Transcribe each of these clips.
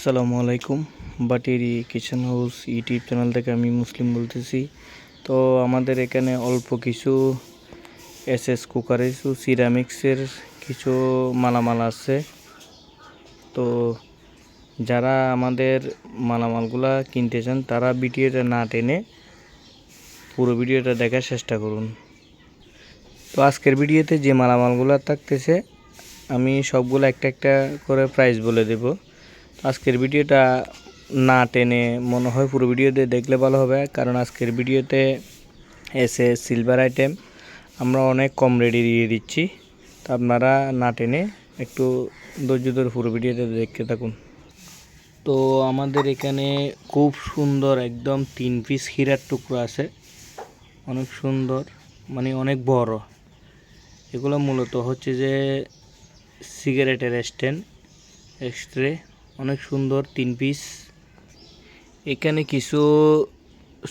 আসসালামু আলাইকুম। বাটিরি কিচেন হাউস ইউটিউব চ্যানেল থেকে আমি মুসলিম বলতেছি। তো আমাদের এখানে অল্প কিছু এস এস কুকার কিছু সিরামিক্সের কিছু মালামাল আছে। তো যারা আমাদের মালামালগুলা কিনতে চান, তারা ভিডিওটা না টেনে পুরো ভিডিওটা দেখার চেষ্টা করুন। তো আজকের ভিডিওতে যে মালামালগুলো থাকতেছে, আমি সবগুলো একটা একটা করে প্রাইস বলে দেব। আজকের ভিডিওটা না টেনে মনে হয় পুরো ভিডিওতে দেখলে ভালো হবে, কারণ আজকের ভিডিওতে এসে সিলভার আইটেম আমরা অনেক কম রেডি দিয়ে দিচ্ছি। তো আপনারা না টেনে একটু ধৈর্য ধরে পুরো ভিডিওতে দেখতে থাকুন। তো আমাদের এখানে খুব সুন্দর একদম তিন পিস হীরার টুকরো আছে। অনেক সুন্দর মানে অনেক বড়। এগুলো মূলত হচ্ছে যে সিগারেটের স্ট্যান্ড এক্সট্রে অনেক সুন্দর তিন পিস এখানে কিছু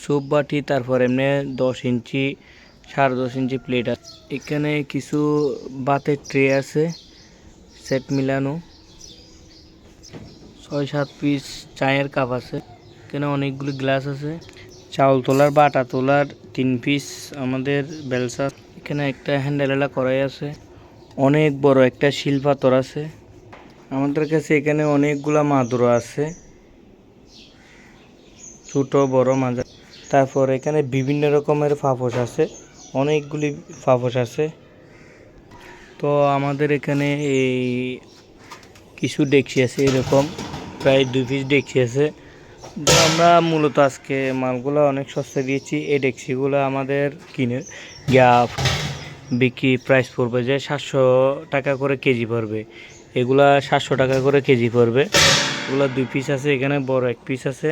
সোপ বাটি, তারপর এমনি দশ ইঞ্চি, সাড়ে দশ ইঞ্চি প্লেট আছে এখানে কিছু বাতের ট্রে আছে সেট মিলানো। ছয়, সাত পিস চায়ের কাপ আছে। এখানে অনেকগুলি গ্লাস আছে। চাউল তোলার, বাটা তোলার তিন পিস আমাদের বেলসা। এখানে একটা হ্যান্ডেলা করাই আছে। অনেক বড় একটা শিল পাথর আছে। আমাদের কাছে এখানে অনেকগুলা মাদুর আছে। ছোট, বড় মাজা তারপর এখানে বিভিন্ন রকমের ফাফস আছে। অনেকগুলি ফাফস আছে। তো আমাদের এখানে এই কিছু ডেকচি আছে এরকম। প্রায় দুই পিস ডেকচি আছে। তো আমরা মূলত আজকে মালগুলো অনেক সস্তা দিয়েছি। এই ডেকচিগুলো আমাদের কিনে গ্যাপ বিক্রি প্রাইস পড়বে যে সাতশো টাকা করে কেজি পড়বে। এগুলা সাতশো টাকা করে কেজি পড়বে। এগুলো দুই পিস আছে, এখানে বড় এক পিস আছে।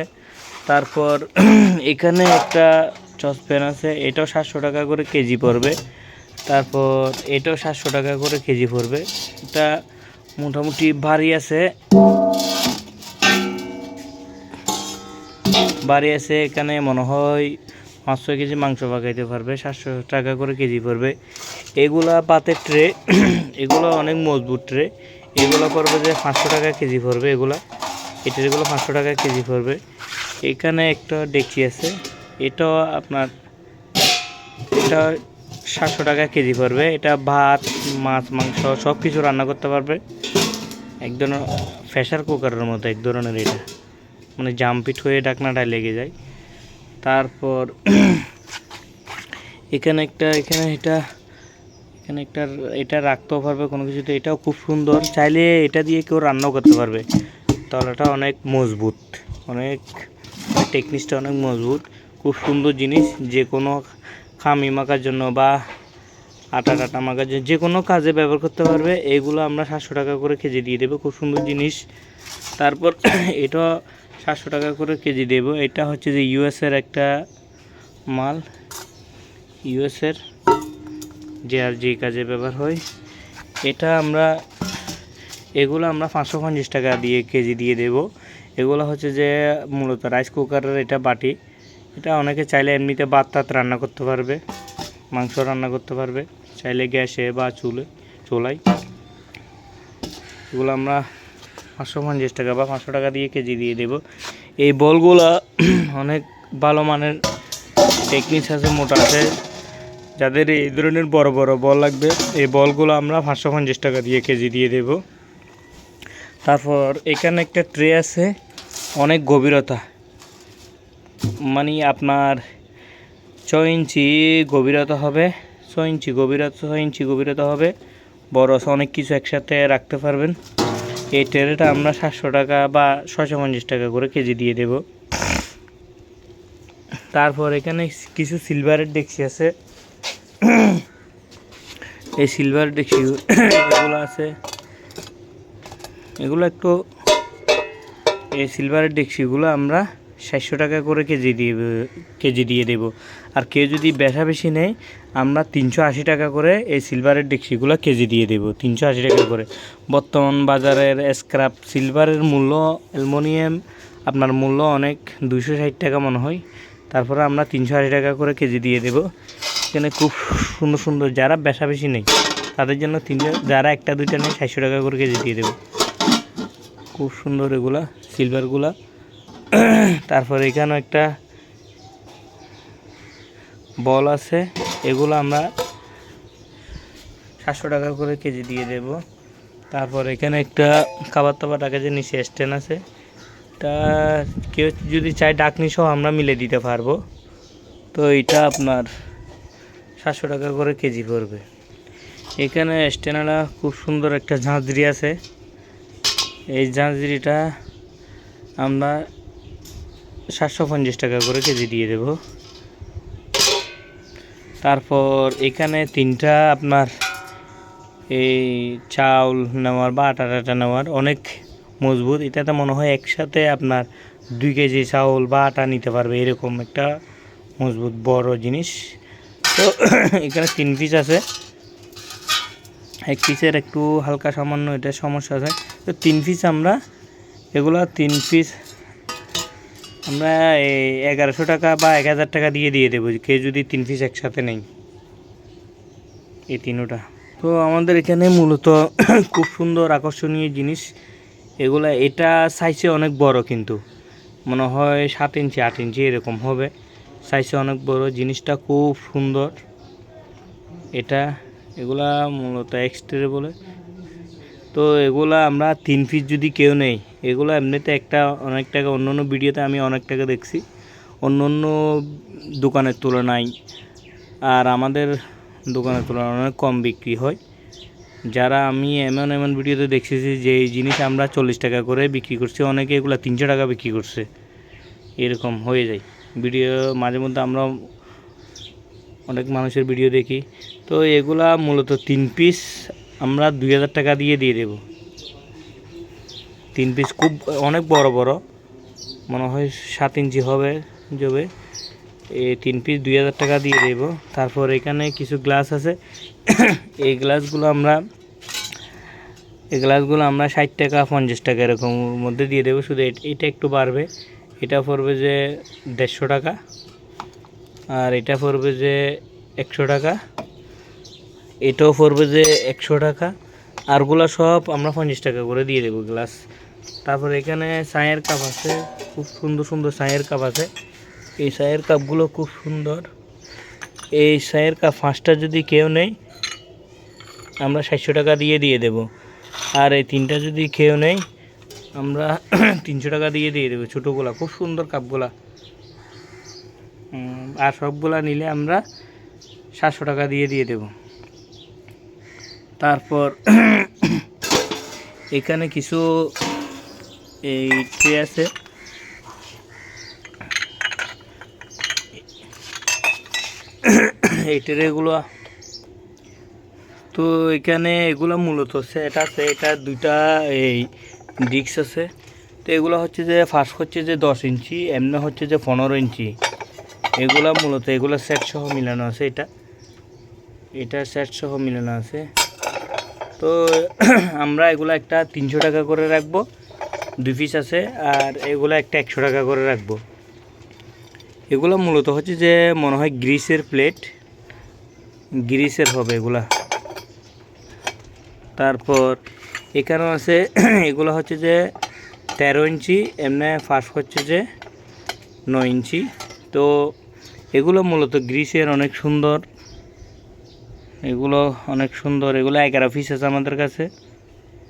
তারপর এখানে একটা চসপ্যান আছে, এটাও সাতশো টাকা করে কেজি পড়বে। তারপর এটাও সাতশো টাকা করে কেজি পড়বে। এটা মোটামুটি ভারী আছে। বাড়ি আছে এখানে মনে হয় পাঁচ ছয় কেজি মাংস পাকাইতে পারবে, সাতশো টাকা করে কেজি পড়বে। এগুলা পাতের ট্রে এগুলো অনেক মজবুত ট্রে এগুলো পড়বে যে পাঁচশো টাকা কেজি পড়বে এগুলো। এই ট্রেগুলো পাঁচশো টাকা কেজি পড়বে। এখানে একটা ডেকচি আছে। এটাও আপনার, এটা সাতশো টাকা কেজি পড়বে। এটা ভাত, মাছ, মাংস সব কিছু রান্না করতে পারবে। এক ধরনের প্রেশার কুকারের মতো, এক ধরনের এটা। মানে জাম্পিট হয়ে ডাকনাটায় লেগে যায়। তারপর, এখানে একটা, এখানে এটা এখানে একটা এটা রাখতেও পারবে কোনো কিছুতে। এটাও খুব সুন্দর। চাইলে এটা দিয়ে কেউ রান্নাও করতে পারবে। তলাটা অনেক মজবুত। অনেক টেকনিক্সটা অনেক মজবুত। খুব সুন্দর জিনিস। যে কোনো খামি মাখার জন্য বা আটা টাটা মাখার জন্য যে কোনো কাজে ব্যবহার করতে পারবে। এগুলো আমরা সাতশো টাকা করে কেজি দিয়ে দেবো। খুব সুন্দর জিনিস। তারপর এটা সাতশো টাকা করে কেজি দেবো। এটা হচ্ছে যে ইউএসের একটা মাল। ইউএসের যে আর যে কাজে ব্যবহার হয়, এটা আমরা, এগুলো আমরা পাঁচশো পঞ্চাশ টাকা দিয়ে কেজি দিয়ে দেব। এগুলো হচ্ছে যে মূলত রাইস কুকারের এটা বাটি। এটা অনেকে চাইলে এমনিতে ভাত তাত রান্না করতে পারবে, মাংস রান্না করতে পারবে, চাইলে গ্যাসে বা চুলে, চুলায়। এগুলো আমরা পাঁচশো পঞ্চাশ টাকা বা পাঁচশো টাকা দিয়ে কেজি দিয়ে দেব। এই বলগুলা অনেক ভালো মানের টেকনিক্স আছে, মোটা আছে। যাদের এই ধরনের বড় বড় বল লাগবে, এই বলগুলো আমরা পাঁচশো পঞ্চাশ টাকা দিয়ে কেজি দিয়ে দেব। তারপর এখানে একটা ট্রে আছে, অনেক গভীরতা। মানে আপনার ছয় ইঞ্চি গভীরতা হবে, ছয় ইঞ্চি গভীরতা, ছয় ইঞ্চি গভীরতা হবে। বড় অনেক কিছু একসাথে রাখতে পারবেন। এই ট্রেটা আমরা সাতশো টাকা বা ছশো পঞ্চাশ টাকা করে কেজি দিয়ে দেব। তারপর এখানে কিছু সিলভারের ডেক্সি আছে। এই সিলভার ডেক্সি এগুলো আছে। এগুলো একটু, এই সিলভারের ডেক্সিগুলো আমরা সাতশো টাকা করে কেজি দিয়ে কেজি দিয়ে দেব। আর কেউ যদি বেশা বেশি নেয়, আমরা তিনশো আশি টাকা করে এই সিলভারের ডেক্সিগুলো কেজি দিয়ে দেব, তিনশো আশি টাকা করে। বর্তমান বাজারের স্ক্রাপ সিলভারের মূল্য, অ্যালমোনিয়াম, আপনার মূল্য অনেক দুশো ষাট টাকা মনে হয়। তারপরে আমরা তিনশো আশি টাকা করে কেজি দিয়ে দেব। এখানে খুব সুন্দর সুন্দর যারা বেশা বেশি নেই, তাদের জন্য তিনশো যারা একটা, দুইটা নেই সাতশো টাকা করে কেজি দিয়ে দেবো। খুব সুন্দর এগুলা সিলভারগুলা তারপর এখানে একটা বল আছে, এগুলো আমরা সাতশো টাকা করে কেজি দিয়ে দেব। তারপর এখানে একটা খাবার দাবার টাকা যে নিচে স্ট্যান্ড আছে। তা কেউ যদি চায় ডাকনি সহ আমরা মিলে দিতে পারব। তো এটা আপনার সাতশো টাকা করে কেজি পড়বে। এখানে স্ট্যান্ডালা খুব সুন্দর একটা ঝাঁঝরি আছে। এই ঝাঁঝরিটা আমরা সাতশো পঞ্চাশ টাকা করে কেজি দিয়ে দেব। তারপর এখানে তিনটা আপনার এই চাউল নেওয়ার বা আটা টাটা নেওয়ার অনেক মজবুত। এটাতে মনে হয় একসাথে আপনার দুই কেজি চাউল বা আটা নিতে পারবে, এরকম একটা মজবুত বড় জিনিস। তো এখানে তিন পিস আছে। এক পিসের একটু হালকা সামান্য এটা সমস্যা আছে। তো তিন পিস আমরা, এগুলো তিন পিস আমরা এই এগারোশো টাকা বা এক হাজার টাকা দিয়ে দিয়ে দেবো। কেউ যদি তিন পিস একসাথে নেই এই তিনোটা। তো আমাদের এখানে মূলত খুব সুন্দর আকর্ষণীয় জিনিস। এগুলা, এটা সাইজে অনেক বড় কিন্তু। মনে হয় সাত ইঞ্চি আট ইঞ্চি এরকম হবে। সাইজে অনেক বড়। জিনিসটা খুব সুন্দর। এটা, এগুলা মূলত এক্সট্রে বলে। তো এগুলা আমরা তিন পিস যদি কেউ নেই এগুলো এমনিতে একটা অনেক টাকা, অন্য অন্য ভিডিওতে আমি অনেক টাকা দেখছি। অন্য অন্য দোকানের তুলনায় আর আমাদের দোকানের তুলনায় অনেক কম বিক্রি হয়। যারা আমি এমন এমন ভিডিওতে দেখেছি যে এই জিনিস আমরা চল্লিশ টাকা করে বিক্রি করছি, অনেকে এগুলো তিনশো টাকা বিক্রি করছে। এরকম হয়ে যায়। ভিডিও, মাঝে মধ্যে আমরা অনেক মানুষের ভিডিও দেখি। তো এগুলা মূলত তিন পিস আমরা দুই হাজার টাকা দিয়ে দিয়ে দেব। তিন পিস খুব, অনেক বড় বড়। মনে হয় সাত ইঞ্চি হবে যাবে এই তিন পিস দুই হাজার টাকা দিয়ে দেব। তারপর এখানে কিছু গ্লাস আছে। এই গ্লাসগুলো আমরা, এই গ্লাসগুলো আমরা ষাট টাকা, পঞ্চাশ টাকা এরকম মধ্যে দিয়ে দেবো। শুধু এটা একটু বাড়বে। এটা পড়বে যে দেড়শো টাকা। আর এটা পড়বে যে একশো টাকা। এটাও পড়বে যে একশো টাকা। আরগুলো সব আমরা পঞ্চাশ টাকা করে দিয়ে দেবো গ্লাস। তারপর এখানে চায়ের কাপ আছে, খুব সুন্দর সুন্দর চায়ের কাপ আছে। এই চায়ের কাপগুলো খুব সুন্দর। এই চায়ের কাপ পাঁচটা যদি কেউ নেই আমরা সাতশো টাকা দিয়ে দিয়ে দেব। আর এই তিনটা যদি কেউ নেই আমরা তিনশো টাকা দিয়ে দিয়ে দেবো ছোটোগুলা খুব সুন্দর কাপগুলা আর সবগুলা নিলে আমরা সাতশো টাকা দিয়ে দিয়ে দেব। তারপর এখানে কিছু এই ট্রে আছে। এই ট্রেগুলো তো এখানে এগুলো মূলত, সেট আছে, এটা দুইটা এই ডিস্ক আছে। তো এগুলো হচ্ছে যে ফার্স্ট হচ্ছে যে দশ ইঞ্চি, এমনি হচ্ছে যে পনেরো ইঞ্চি। এগুলা মূলত, এগুলো সেট সহ মিলানো আছে এটা। এটা সেট সহ মিলানো আছে। তো আমরা এগুলো একটা তিনশো টাকা করে রাখব, দুই পিস আছে, আর এগুলো একটা একশো টাকা করে রাখব। এগুলো মূলত হচ্ছে যে মনে হয় গ্রিসের প্লেট গ্রিসের হবে এগুলা। তারপর এখানেও আছে, এগুলো হচ্ছে যে তেরো ইঞ্চি, এমনি ফার্স্ট হচ্ছে যে নয় ইঞ্চি। তো এগুলো মূলত গ্রিসের অনেক সুন্দর, এগুলো অনেক সুন্দর, এগুলো এগারো পিস আছে আমাদের কাছে।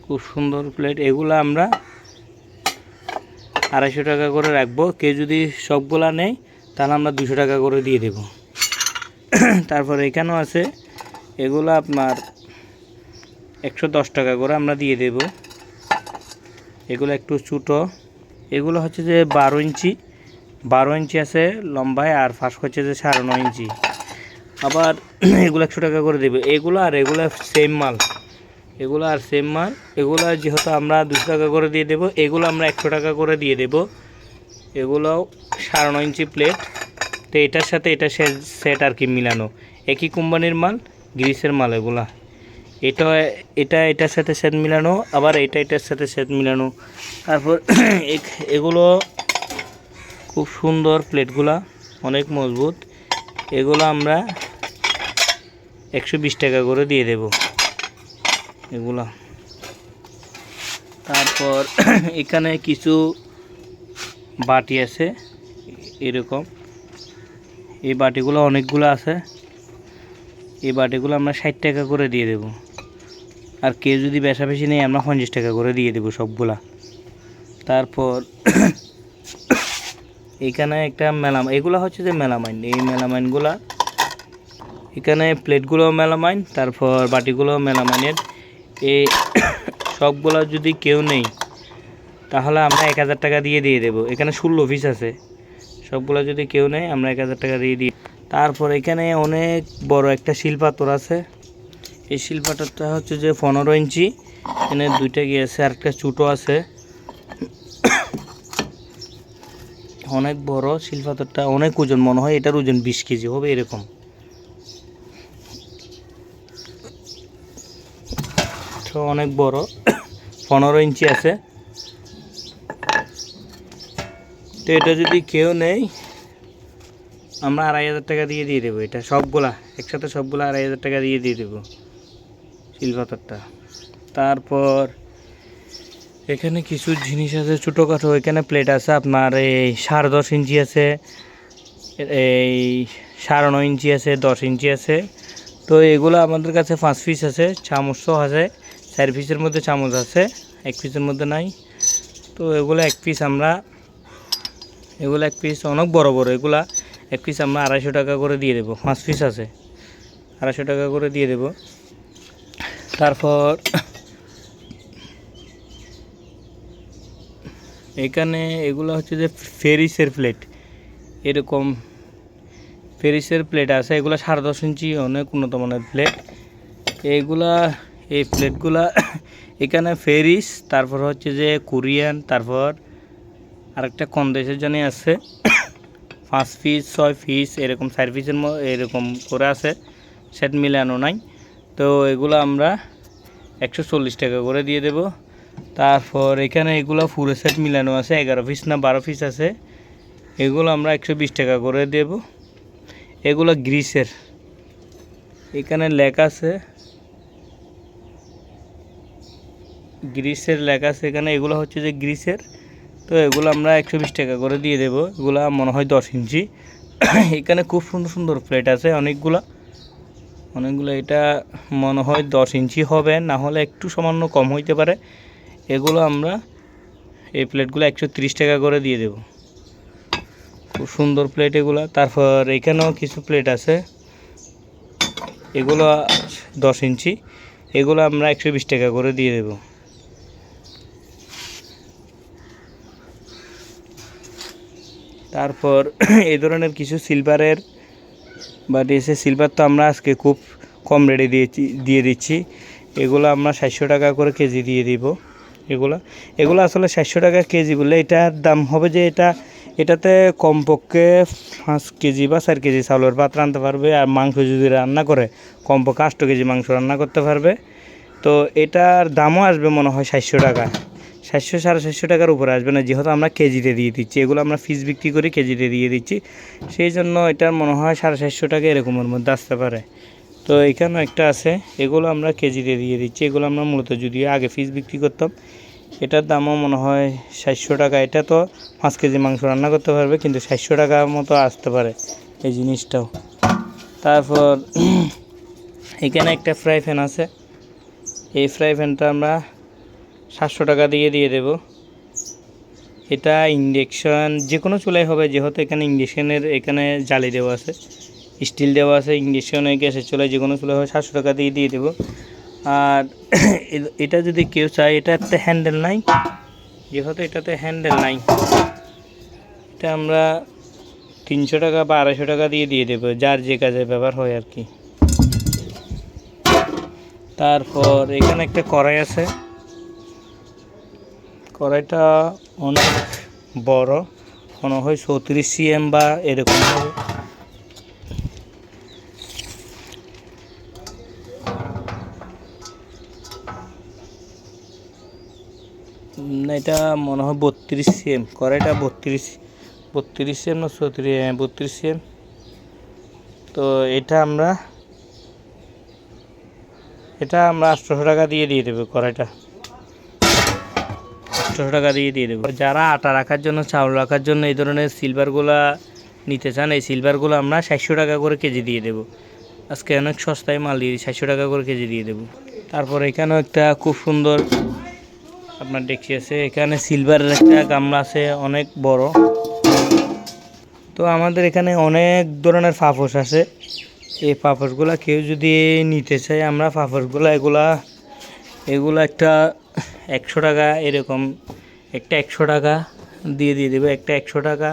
খুব সুন্দর প্লেট এগুলো আমরা আড়াইশো টাকা করে রাখব। কেউ যদি সবগুলা নেয়, তাহলে আমরা দুশো টাকা করে দিয়ে দেব। তারপর এখানেও আছে, এগুলো আপনার একশো দশ টাকা করে আমরা দিয়ে দেব। এগুলো একটু ছোটো। এগুলো হচ্ছে যে বারো ইঞ্চি। বারো ইঞ্চি আছে লম্বায় আর ফার্স্ট হচ্ছে যে সাড়ে নয় ইঞ্চি। আবার এগুলো একশো টাকা করে দেবে। এগুলো আর এগুলো সেম মাল। এগুলো আর সেম মাল। এগুলো যেহেতু আমরা দুশো টাকা করে দিয়ে দেবো, এগুলো আমরা একশো টাকা করে দিয়ে দেবো। এগুলো সাড়ে নয় ইঞ্চি প্লেট তো এটার সাথে এটা সেট আর কি মিলানো। একই কোম্পানির মাল, গ্রিসের মাল এগুলা। এটা এটা, এটার সাথে সেট মিলানো, আবার এটা, এটার সাথে সেট মিলানো। তারপর এগুলো খুব সুন্দর প্লেটগুলা, অনেক মজবুত। এগুলো আমরা একশো বিশ টাকা করে দিয়ে দেব, এগুলা। তারপর এখানে কিছু বাটি আছে, এরকম। এই বাটিগুলো অনেকগুলো আছে। এই বাটিগুলো আমরা ষাট টাকা করে দিয়ে দেব। আর কেউ যদি বেশা বেশি নেই, আমরা পঞ্চাশ টাকা করে দিয়ে দেবো সবগুলা। তারপর এখানে একটা মেলাম এগুলো হচ্ছে যে মেলামাইন। এই মেলামাইনগুলা, এখানে প্লেটগুলো মেলামাইন, তারপর বাটিগুলো মেলামাইনের। এই সবগুলো যদি কেউ নেই, তাহলে আমরা এক হাজার টাকা দিয়ে দিয়ে দেবো। এখানে ষোলো পিস আছে। সবগুলো যদি কেউ নেই আমরা এক হাজার টাকা দিয়ে দিই তারপর এখানে অনেক বড় একটা শিলপাথর আছে। এই শিলপাথরটা হচ্ছে যে পনেরো ইঞ্চি। এখানে দুইটা গিয়ে আছে আর একটা ছোটো আছে। অনেক বড় শিলপাথরটা অনেক ওজন মনে হয়, এটার ওজন বিশ কেজি, হবে এরকম। তো অনেক বড়, পনেরো ইঞ্চি আছে। তো এটা যদি কেউ নেই আমরা আড়াই হাজার টাকা দিয়ে দিয়ে দেবো। এটা সবগুলা, একসাথে সবগুলা আড়াই হাজার টাকা দিয়ে দিয়ে দেবো। শিলপাথরটা তারপর এখানে কিছু জিনিস আছে ছোটোখাটো এখানে প্লেট আছে আপনার এই সাড়ে দশ ইঞ্চি আছে, এই সাড়ে নয় ইঞ্চি আছে, দশ ইঞ্চি আছে। তো এগুলো আমাদের কাছে পাঁচ পিস আছে চামচও আছে, চার পিসের মধ্যে চামচ আছে, এক পিসের মধ্যে নাই। তো এগুলো এক পিস আমরা, এগুলো এক পিস অনেক বড় বড়, এগুলা এক পিস আমরা আড়াইশো টাকা করে দিয়ে দেবো, পাঁচ পিস আছে, আড়াইশো টাকা করে দিয়ে দেবো। তারপর এখানে এগুলো হচ্ছে যে ফেরিসের প্লেট এরকম ফেরিসের প্লেট আছে। এগুলো সাড়ে দশ ইঞ্চি অনেক উন্নত মানের প্লেট এইগুলা এই প্লেটগুলা এখানে ফেরিস, তারপর হচ্ছে যে কোরিয়ান, তারপর আরেকটা কম দেশের জন্য আছে। পাঁচ পিস ছয় পিস এরকম চার পিসের এরকম করে আছে। সেট মিলানো নাই। তো এগুলো আমরা একশো চল্লিশ টাকা করে দিয়ে দেব। তারপর এখানে এগুলো পুরো সেট মিলানো আছে, এগারো পিস না বারো পিস আছে। এগুলো আমরা একশো বিশ টাকা করে দেব। এগুলো গ্রিসের। এখানে লেখা আছে, গ্রিসের লেখা আছে এখানে। এগুলো হচ্ছে যে গ্রিসের। তো এগুলো আমরা একশো বিশ টাকা করে দিয়ে দেবো। এগুলো মনে হয় দশ ইঞ্চি। এখানে খুব সুন্দর সুন্দর প্লেট আছে অনেকগুলো। অনেকগুলো এটা মনে হয় দশ ইঞ্চি হবে, না হলে একটু সামান্য কম হইতে পারে। এগুলো আমরা এই প্লেটগুলো একশো টাকা করে দিয়ে দেব। খুব সুন্দর প্লেট এগুলো। তারপর এখানেও কিছু প্লেট আছে। এগুলো দশ ইঞ্চি। এগুলো আমরা একশো বিশ টাকা করে দিয়ে দেবো। তারপর এই ধরনের কিছু সিলভারের বাট এসে সিলভার তো আমরা আজকে খুব কম রেটে দিয়েছি, দিয়ে দিচ্ছি। এগুলো আমরা সাতশো টাকা করে কেজি দিয়ে দিব। এগুলো এগুলো আসলে সাতশো টাকা কেজি বললে এটার দাম হবে যে এটা, এটাতে কমপক্ষে পাঁচ কেজি বা চার কেজি চাউলের ভাত রান্নতে পারবে আর মাংস যদি রান্না করে, কমপক্ষে আষ্ট কেজি মাংস রান্না করতে পারবে। তো এটার দামও আসবে মনে হয় সাতশো টাকা সাতশো সাড়ে সাতশো টাকার উপরে আসবে না, যেহেতু আমরা কেজিতে দিয়ে দিচ্ছি। এগুলো আমরা ফিস বিক্রি করে কেজিতে দিয়ে দিচ্ছি। সেই জন্য এটার মনে হয় সাড়ে সাতশো টাকা এরকমের মধ্যে আসতে পারে। তো এখানেও একটা আছে, এগুলো আমরা কেজিতে দিয়ে দিচ্ছি। এগুলো আমরা মূলত যদি আগে ফিস বিক্রি করতাম, এটার দামও মনে হয় সাতশো টাকা। এটা তো পাঁচ কেজি মাংস রান্না করতে পারবে, কিন্তু সাতশো টাকার মতো আসতে পারে এই জিনিসটাও। তারপর, এখানে একটা ফ্রাই প্যান আছে। এই ফ্রাই প্যানটা আমরা সাতশো টাকা দিয়ে দিয়ে দেব। এটা ইঞ্জেকশন যে কোনো চুলাই হবে, যেহেতু এখানে ইঞ্জেকশনের এখানে জালি দেওয়া আছে স্টিল দেওয়া আছে ইঞ্জেকশনে গ্যাসের চুলায় যে কোনো চুলাই হবে, সাতশো টাকা দিয়ে দিয়ে দেবো। আর এটা যদি কেউ চায়, এটাতে হ্যান্ডেল নাই, যেহেতু এটাতে হ্যান্ডেল নাই, এটা আমরা তিনশো টাকা বা আড়াইশো টাকা দিয়ে দিয়ে দেবো, যার যে কাজে ব্যবহার হয় আর কি। তারপর এখানে একটা কড়াই আছে। কড়াইটা অনেক বড়, মনে হয় চৌত্রিশ সিএম বা এরকম হবে। এটা মনে হয় বত্রিশ সিএম, কড়াইটা বত্রিশ বত্রিশ সিএম না চৌত্রিশ বত্রিশ সিএম। তো এটা আমরা এটা আমরা আটশোশো টাকা দিয়ে দিয়ে দেবো কড়াইটা। আটশোশো টাকা দিয়ে দিয়ে দেবো। যারা আটা রাখার জন্য, চাউল রাখার জন্য এই ধরনের সিলভারগুলা নিতে চান, এই সিলভারগুলো আমরা সাতশো টাকা করে কেজি দিয়ে দেবো। আজকে অনেক সস্তায় মাল দিয়ে সাতশো টাকা করে কেজি দিয়ে দেবো। তারপর এখানেও একটা খুব সুন্দর আপনার ডেকচি আছে, এখানে সিলভারের একটা গামলা আছে, অনেক বড়। তো আমাদের এখানে অনেক ধরনের পাপোশ আছে। এই পাপোশগুলা কেউ যদি নিতে চায়, আমরা পাপোশগুলা এগুলা, এগুলো একটা একশো টাকা এরকম, একটা একশো টাকা দিয়ে দিয়ে দেবে, একটা একশো টাকা।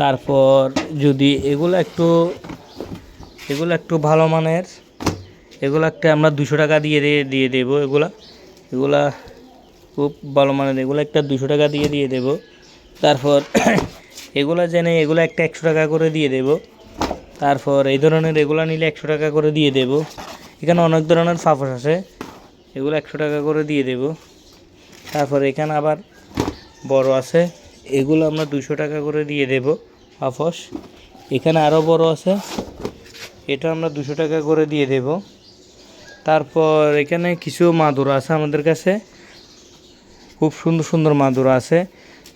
তারপর যদি এগুলো একটু এগুলো একটু ভালো মানের, এগুলো একটা আমরা দুশো টাকা দিয়ে দিয়ে দিয়ে দেবো এগুলা। এগুলা খুব ভালো মানের, এগুলো একটা দুশো টাকা দিয়ে দিয়ে দেবো। তারপর এগুলো জেনে এগুলো একটা একশো টাকা করে দিয়ে দেবো। তারপর এই ধরনের এগুলো নিলে একশো টাকা করে দিয়ে দেবো। এখানে অনেক ধরনের পাপড় আছে, এগুলো একশো টাকা করে দিয়ে দেবো। তারপর এখানে আবার বড় আছে। এগুলো আমরা দুশো টাকা করে দিয়ে দেব পাপস এখানে আরও বড় আছে। এটা আমরা দুশো টাকা করে দিয়ে দেব। তারপর এখানে কিছু মাদুর আছে আমাদের কাছে। খুব সুন্দর সুন্দর মাদুর আছে।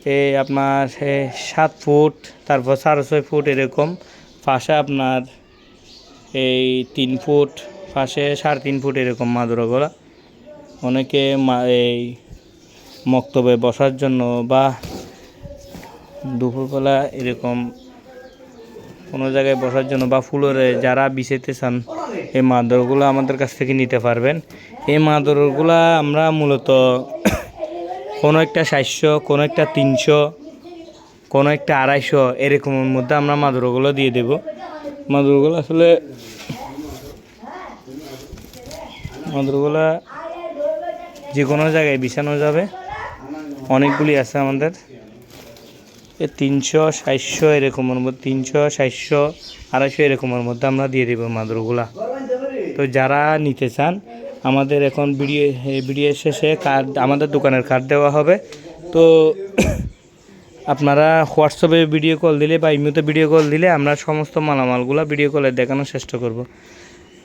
এই আপনার সাত ফুট, তারপর সাড়ে ছয় ফুট এরকম। পাশে আপনার এই তিন ফুট, পাশে সাড়ে তিন ফুট এরকম মাদুরাগুলা অনেকে মা- এই মক্তবে বসার জন্য বা দুপুরবেলা এরকম কোনো জায়গায় বসার জন্য বা ফুলরে যারা বিছাইতে চান, এই মাদুরগুলো আমাদের কাছ থেকে নিতে পারবেন। এই মাদুরগুলো আমরা মূলত কোনো একটা সাতশো, কোনো একটা তিনশো, কোনো একটা আড়াইশো এরকমের মধ্যে আমরা মাদুরগুলো দিয়ে দেব। মাদুরগুলো আসলে মাদুরগুলো যে কোনো জায়গায় বিছানো যাবে। অনেকগুলি আছে আমাদের। এ তিনশো, সাতশো এরকমের মধ্যে, তিনশো, সাতশো, আড়াইশো এরকমের মধ্যে আমরা দিয়ে দেবো মাদুরগুলা। তো যারা নিতে চান, আমাদের এখন ভিডিও ভিডিও শেষে কার্ড আমাদের দোকানের কার্ড দেওয়া হবে। তো আপনারা হোয়াটসঅ্যাপে ভিডিও কল দিলে বা ইমোতে ভিডিও কল দিলে আমরা সমস্ত মালামালগুলো ভিডিও কলে দেখানোর চেষ্টা করব।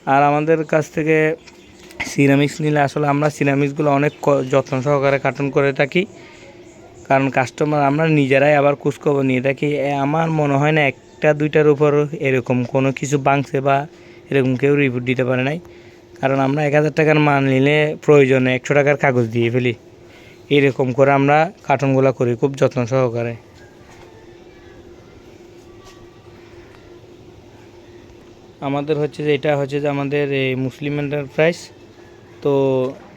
আর আমাদের কাছ থেকে সিরামিক্স নিলে আসলে আমরা সিরামিক্সগুলো অনেক যত্ন সহকারে কার্টন করে থাকি। কারণ কাস্টমার আমরা নিজেরাই আবার খোঁজখবর নিয়ে থাকি। আমার মনে হয় না একটা দুইটার উপর এরকম কোনো কিছু বাংছে বা এরকম কেউ রিপোর্ট দিতে পারে নাই। কারণ আমরা এক হাজার টাকার মাল নিলে প্রয়োজনে একশো টাকার কাগজ দিয়ে ফেলি। এরকম করে আমরা কার্টনগুলো করি খুব যত্ন সহকারে। আমাদের হচ্ছে যে, এটা হচ্ছে যে আমাদের এই মুসলিম এন্টারপ্রাইজ তো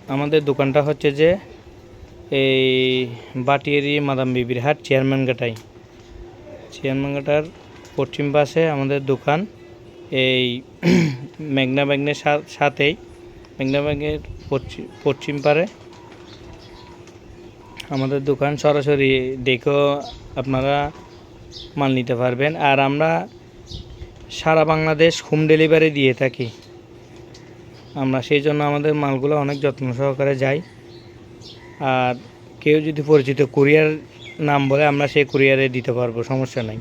আমাদের দোকানটা হচ্ছে যে এই বাটিয়ারি মাদাম বিবির হাট, চেয়ারম্যান ঘাটাই। চেয়ারম্যান ঘাটার পশ্চিম পাশে আমাদের দোকান। এই মেঘনা ব্যাগনের সাথেই, মেঘনা ব্যাগের পশ্চিম পারে। আমাদের দোকান সরাসরি দেখেও আপনারা মাল নিতে পারবেন। আর আমরা সারা বাংলাদেশ হোম ডেলিভারি দিয়ে থাকি। আমরা সেই জন্য আমাদের মালগুলো অনেক যত্ন সহকারে যাই। আর কেউ যদি পরিচিত কুরিয়ার নাম বলে আমরা সেই কুরিয়ারে দিতে পারব, সমস্যা নাই।